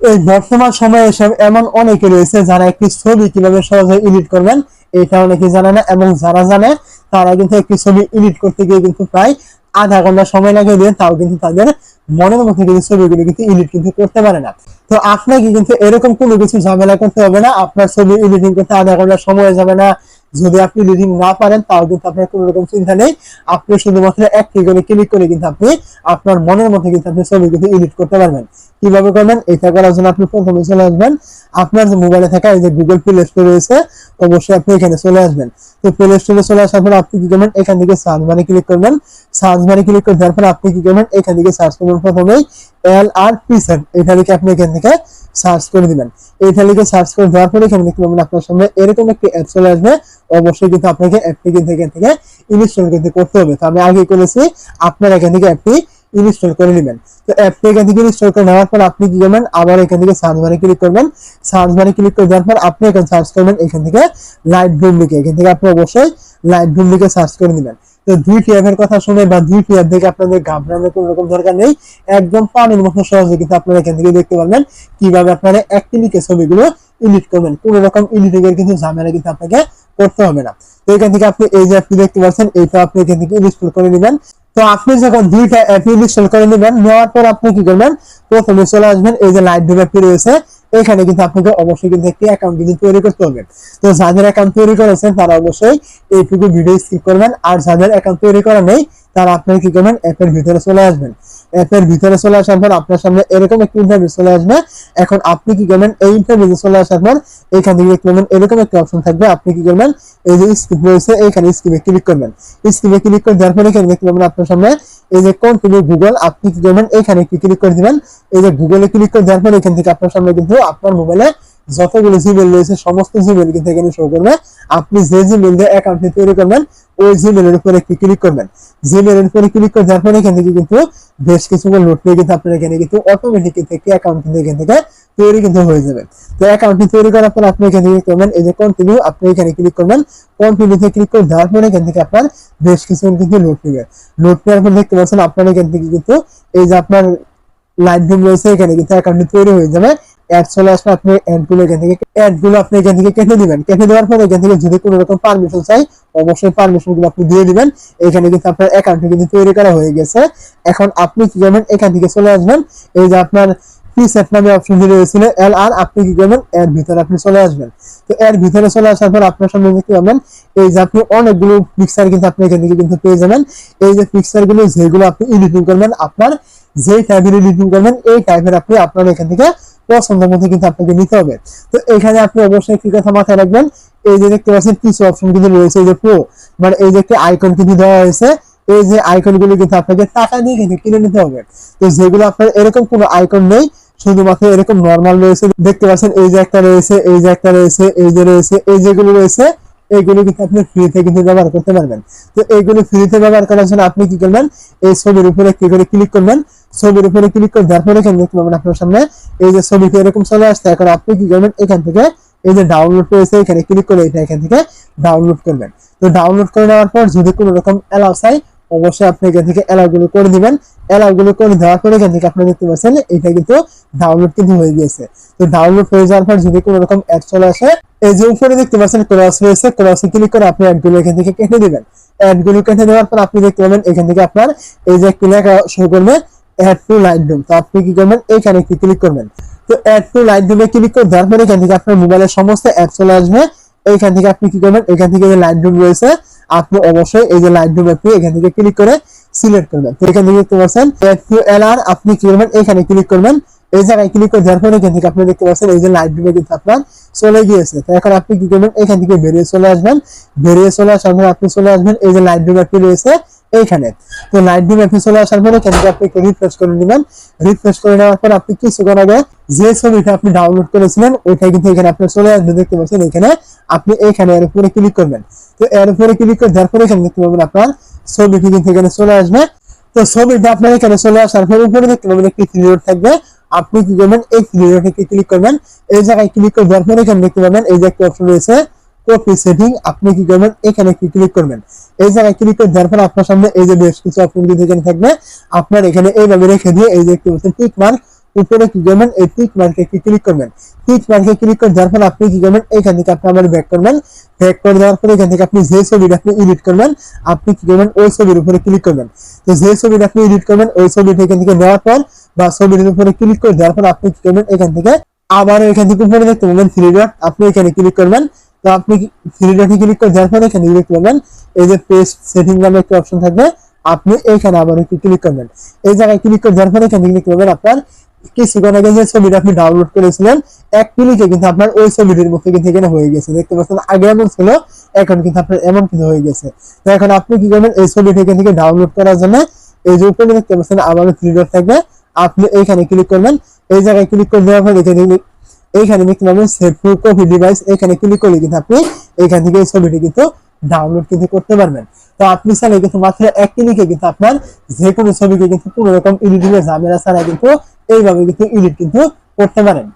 এই বর্তমান সময়ে এসব এমন অনেকে রয়েছে যারা একটি ছবি কীভাবে সহজে এডিট করবেন এটা অনেকে জানে না, এবং যারা জানে, তারা কিন্তু একটি ছবি এডিট করতে গিয়ে কিন্তু প্রায় আধা ঘণ্টা সময় লাগিয়ে দিয়ে তাও কিন্তু তাদের মনের মধ্যে কিন্তু ছবিগুলো কিন্তু এডিট কিন্তু করতে পারে না। তো আপনাকে কিন্তু এরকম কোনো কিছু ঝামেলা করতে হবে না, আপনার ছবি এডিটিং করতে আধা ঘণ্টা সময় যাবে না যদি আপনি এডিটিং না পারেন তাও কিন্তু আপনার কোনো রকম চিন্তা নেই। আপনি শুধুমাত্র একটি করে ক্লিক করে কিন্তু আপনি আপনার মনের মতো কিন্তু আপনি ছবি কিন্তু এডিট করতে পারবেন। কীভাবে করবেন? এটা করার জন্য আপনি প্রথমে চলে আসবেন। আপনার যে মোবাইলে থাকা এই যে গুগল প্লে স্টোর রয়েছে অবশ্যই আপনি এখানে চলে আসবেন। তো প্লে স্টোরে চলে আসার পর আপনি কি করবেন? এখান থেকে সার্চ বারে ক্লিক করবেন। সার্চ বারে ক্লিক করে দেওয়ার পর আপনি কি করবেন? এখান থেকে সার্চ করবেন প্রথমেই এল আর পিসেন এটা লিখে আপনি এখান থেকে সার্চ করে দিবেন। এই থালিকে সার্চ করে দেওয়ার পরে এখানে দেখতে পাবেন আপনার সামনে এরকম একটি অ্যাপ চলে আসবে। অবশ্যই কিন্তু আপনাকে অ্যাপটি কিন্তু এখান থেকে ইনস্টল কিন্তু করতে হবে। তো আমি আগে করেছি, আপনার এখান থেকে অ্যাপটি ইনস্টল করে নেবেন। তো অ্যাপটি এখান থেকে ইনস্টল করে নেওয়ার পর আপনি কি করবেন? আবার এখান থেকে সার্চ বারে ক্লিক করবেন। সার্চ বারে ক্লিক করে দেওয়ার পর আপনি এখানে সার্চ করবেন এখান থেকে লাইট রুম লিখে। এখান থেকে আপনি অবশ্যই লাইট রুম লিখে সার্চ করে নেবেন। তো দুইটি অ্যাপের কথা শুনে বা দুইটি অ্যাপ দেখে আপনাদের ঘাবড়ানোর কোনো রকম দরকার নেই। একদম পানির মতো সহজে কিন্তু আপনারা এখান থেকে দেখতে পারবেন কীভাবে আপনারা এক ক্লিকে ছবিগুলো এডিট করবেন। কোন রকম এডিটিং এর কিন্তু ঝামেলা কিন্তু আপনাকে করতে হবে না। তো এখান থেকে আপনি এই যে অ্যাপটি দেখতে পাচ্ছেন, এইটা আপনি এখান থেকে ইনস্টল করে নেবেন। তো আপনি যখন দুইটা অ্যাপ সেল করে নেবেন, নেওয়ার পর আপনি কি করবেন? প্রথমে চলে আসবেন, এই যে লাইট ডিভ অ্যাপটি রয়েছে, এখানে কিন্তু আপনাকে অবশ্যই কিন্তু একটি অ্যাকাউন্ট কিন্তু তৈরি করতে হবে। তো যাদের অ্যাকাউন্ট তৈরি করেছেন, তারা অবশ্যই এইটুকু ভিডিও স্কিপ করবেন, আর যাদের অ্যাকাউন্ট তৈরি করা নেই তারা আপনারা কি করবেন? অ্যাপের ভিতরে চলে আসবেন। অ্যাপের ভিতরে চলে আসার পর আপনার সামনে এরকম একটি ইন্টারভিউ চলে আসবে। এখন আপনি কি করবেন? এই ইন্টারভিউ চলে আসার পর এখান থেকে পাবেন এরকম একটা অপশন থাকবে। আপনি কি করবেন? এই যে স্কিপ রয়েছে এইখানে স্কিপে ক্লিক করবেন। স্কিপে ক্লিক করে দেওয়ার পরে এখানে দেখতে পাবেন আপনার সামনে এই যে কন্টিনিউ গুগল আপনি কি করবেন? এখানে কি ক্লিক করে দিবেন। এই যে গুগলে ক্লিক করে দেওয়ার পরে এখান থেকে আপনার সামনে কিন্তু আপনার মোবাইলে যতগুলো জিমেল রয়েছে, সমস্ত জিমেল কিন্তু এখানে শো করবে। আপনি যে জিমেল দিয়ে অ্যাকাউন্টটি তৈরি করবেন, ওই জিমেলের উপরে একটি ক্লিক করবেন? জিমেলের উপরে ক্লিক করে দেওয়ার পরে এখান থেকে কিন্তু বেশ কিছু নোট নিয়ে কিন্তু আপনার এখানে কিন্তু অটোমেটিক কিন্তু একটি অ্যাকাউন্ট কিন্তু এখান থেকে তৈরি কিন্তু হয়ে যাবে। তো অ্যাকাউন্টটি তৈরি করার পর আপনি এখানে ক্লিক করবেন, এই যে কন্টিনিউ আপনি এখানে ক্লিক করবেন। কন্টিনিউতে ক্লিক করে দেওয়ার পরে এখান থেকে আপনার বেশ কিছু কিন্তু নোট নেবে। নোট নেওয়ার পর দেখতে পাচ্ছেন আপনার এখান থেকে কিন্তু এই যে আপনার লাইট রুম রয়েছে, এখানে কিন্তু অ্যাকাউন্টটি তৈরি হয়ে যাবে। অ্যাড চলে আপনি অ্যাডগুলো এখান থেকে অ্যাডগুলো আপনি এখান থেকে কেটে কেটে দেওয়ার এখান থেকে যদি কোনো রকম পারমিশন চাই, অবশ্যই পারমিশনগুলো আপনি দিয়ে এখানে কিন্তু আপনার অ্যাকাউন্ট কিন্তু তৈরি করা হয়ে গেছে। এখন আপনি কি করবেন? এখান থেকে চলে আসবেন। এই যে আপনার প্রিসেট নামে রয়েছিল এল আর আপনি কি করবেন? এর ভিতরে আপনি চলে আসবেন। তো এর ভিতরে চলে আসার পর আপনার সামনে পাবেন, এই যে আপনি অনেকগুলো পিকচার কিন্তু আপনি এখান থেকে কিন্তু পেয়ে যাবেন। এই যে পিকচারগুলো, যেগুলো আপনি এডিটিং করবেন, আপনার যেই টাইপের এডিটিং করবেন, এই টাইপের আপনি আপনার এখান থেকে পছন্দ মতো কিন্তু আপনাকে নিতে হবে। তো এখানে আপনি অবশ্যই একটি কথা মাথায় রাখবেন, এই যে দেখতে পাচ্ছেন কিছু অপশন কিন্তু রয়েছে, এই যে প্রো মানে এই যে একটা আইকন কিন্তু দেওয়া হয়েছে, এই যে আইকনগুলো কিন্তু আপনাকে টাকা নিয়ে কিন্তু কিনে নিতে হবে। তো যেগুলো আপনার এরকম কোনো আইকন নেই, শুধুমাত্র এরকম নর্মাল রয়েছে, দেখতে পাচ্ছেন এই যে একটা রয়েছে, এই যে একটা রয়েছে, এই যে রয়েছে, এই যেগুলো রয়েছে এইগুলো কিন্তু আপনি ফ্রিতে কিন্তু ব্যবহার করতে পারবেন। তো এইগুলো ফ্রিতে ব্যবহার করার জন্য আপনি কি করবেন? এই ছবির উপরে কি করে ক্লিক করবেন? ছবির উপরে ক্লিক করে দেওয়ার পরে দেখতে পাবেন আপনার সামনে এই যে ছবিতে এরকম চলে আসছে। এখন আপনি কি করবেন? এখান থেকে এই যে ডাউনলোড রয়েছে এখানে ক্লিক করে এটা এখান থেকে ডাউনলোড করবেন। তো ডাউনলোড করে নেওয়ার পর যদি কোনো রকম অ্যালাউ চাই, অবশ্যই আপনি এখান থেকে অ্যালাউ গুলো করে দিবেন। অ্যালাউ গুলো করে দেওয়ার পরে এখান থেকে আপনি দেখতে পাচ্ছেন, এটা কিন্তু ডাউনলোড কিন্তু হয়ে গিয়েছে। তো ডাউনলোড হয়ে যাওয়ার পর যদি কোনো রকম অ্যাড চলে আসে এই যে উপরে দেখতে পাচ্ছেন ক্রস রয়েছে ক্রসে ক্লিক করে আপনি অ্যাডগুলো এখান থেকে কেটে দিবেন। অ্যাডগুলো কেটে দেওয়ার পর আপনি দেখতে পাবেন, এখান থেকে আপনার এই যে একটি লেখা শো করবে অ্যাড টু লাইট রুম তো আপনি কি করবেন এইখানে একটি ক্লিক করবেন। তো অ্যাড টু লাইট রুমে ক্লিক করে দেওয়ার পরে এখান থেকে আপনার মোবাইলের সমস্ত অ্যাপ চলে আসবে। এইখান থেকে আপনি কি করবেন, এখান থেকে যে লাইট রুম রয়েছে, আপনি অবশ্যই এই যে লাইট রুম অ্যাপটি এখান থেকে ক্লিক করে সিলেক্ট করবেন। তো এখান থেকে দেখতে পাচ্ছেন অ্যাড টু এলআর আপনি কি করবেন, এখানে ক্লিক করবেন। এই জায়গায় ক্লিক করে দেওয়ার পরে এখান থেকে আপনি দেখতে পাচ্ছেন এই যে লাইট রুমে কিন্তু আপনার চলে গিয়েছে। তো এখন আপনি কি করবেন? এখান থেকে বেরিয়ে চলে আসবেন। বেরিয়ে চলে আসার পরে আপনি চলে আসবেন এই যে লাইট রুম অ্যাপটি রয়েছে এইখানে। তো লাইট রুম অ্যাপে চলে আসার পরে এখান থেকে আপনি রিফ্রেশ করে নেবেন। রিফ্রেশ করে নেওয়ার পর আপনি কিছুক্ষণ আগে যে ছবিটা আপনি ডাউনলোড করেছিলেন ওইটা কিন্তু এখানে আপনি চলে আসবে। দেখতে পাচ্ছেন এখানে আপনি এখানে এর উপরে ক্লিক করবেন। তো এর উপরে ক্লিক করে দেওয়ার পরে এখানে দেখতে পাবেন আপনার ছবিটি কিন্তু এখানে চলে আসবে। তো ছবিটা আপনার এখানে চলে আসার পরে উপরে দেখতে পাবেন একটি থ্রি থাকবে। আপনি কি করবেন? এই থ্রি ক্লিক করবেন। এই জায়গায় ক্লিক করে দেওয়ার পরে এখানে দেখতে পাবেন এই যে একটা অপশন রয়েছে কপি সেটিং আপনি কি করবেন? এখানে কি ক্লিক করবেন। এই জায়গায় ক্লিক করে দেওয়ার পর আপনার সামনে এই যে বেশ কিছু অপশন কিন্তু এখানে থাকবে। আপনার এখানে এইভাবে রেখে দিয়ে এই যে একটি টিক মার্ক উপরে কি করবেন? এই টিক মার্কে ক্লিক করবেন? টিক মার্কে ক্লিক করে দেওয়ার পর আপনি কি করবেন? এখান থেকে আপনি আবার ব্যাক করবেন। ব্যাক করে দেওয়ার পর এখান থেকে আপনি যে ছবিটা আপনি এডিট করবেন, আপনি কি করবেন? ওই ছবির উপরে ক্লিক করবেন। তো যে ছবিটা আপনি এডিট করবেন, ওই ছবিটা এখান থেকে নেওয়ার পর বা ছবির উপরে ক্লিক করে দেওয়ার পর আপনি কি করবেন? এখান থেকে আবার এখান থেকে উপরে দেখতে পাবেন থ্রি ডট আপনি এখানে ক্লিক করবেন। তো আপনি থ্রি ডটে ক্লিক করে দেওয়ার পর এখানে দেখতে পাবেন এই যে পেস্ট সেটিং নামে একটা অপশন থাকবে। আপনি এইখানে আবার একটু ক্লিক করবেন। এই জায়গায় ক্লিক করে দেওয়ার পর এখানে ক্লিক করবেন আপনার ডাউনলোড করেছিলেন, এক ক্লিকে কিন্তু আপনার ওই ছবিটির মধ্যে কিন্তু এখানে হয়ে গেছে। দেখতে পাচ্ছেন, আগে এমন ছিল, এখন কিন্তু আপনার এমন কিন্তু হয়ে গেছে। তো এখন আপনি কি করবেন, এই ছবিটি এখান থেকে ডাউনলোড করার জন্য এই যে উপরে দেখতে পাচ্ছেন থাকবে। আপনি এইখানে ক্লিক করবেন, এই জায়গায় ক্লিক করে দেওয়ার এখানে এইখানে দেখতে পাবেন সেভ কপি ডিভাইস এখানে ক্লিক করলে কিন্তু আপনি এইখান থেকে এই ছবিটি কিন্তু ডাউনলোড কিন্তু করতে পারবেন। তো আপনি চাইলে কিন্তু মাত্র এক ক্লিকে কিন্তু আপনার যে কোনো ছবিকে কিন্তু কোনো রকম এডিটিং এর ঝামেলা ছাড়া কিন্তু এইভাবে কিন্তু এডিট কিন্তু করতে পারেন।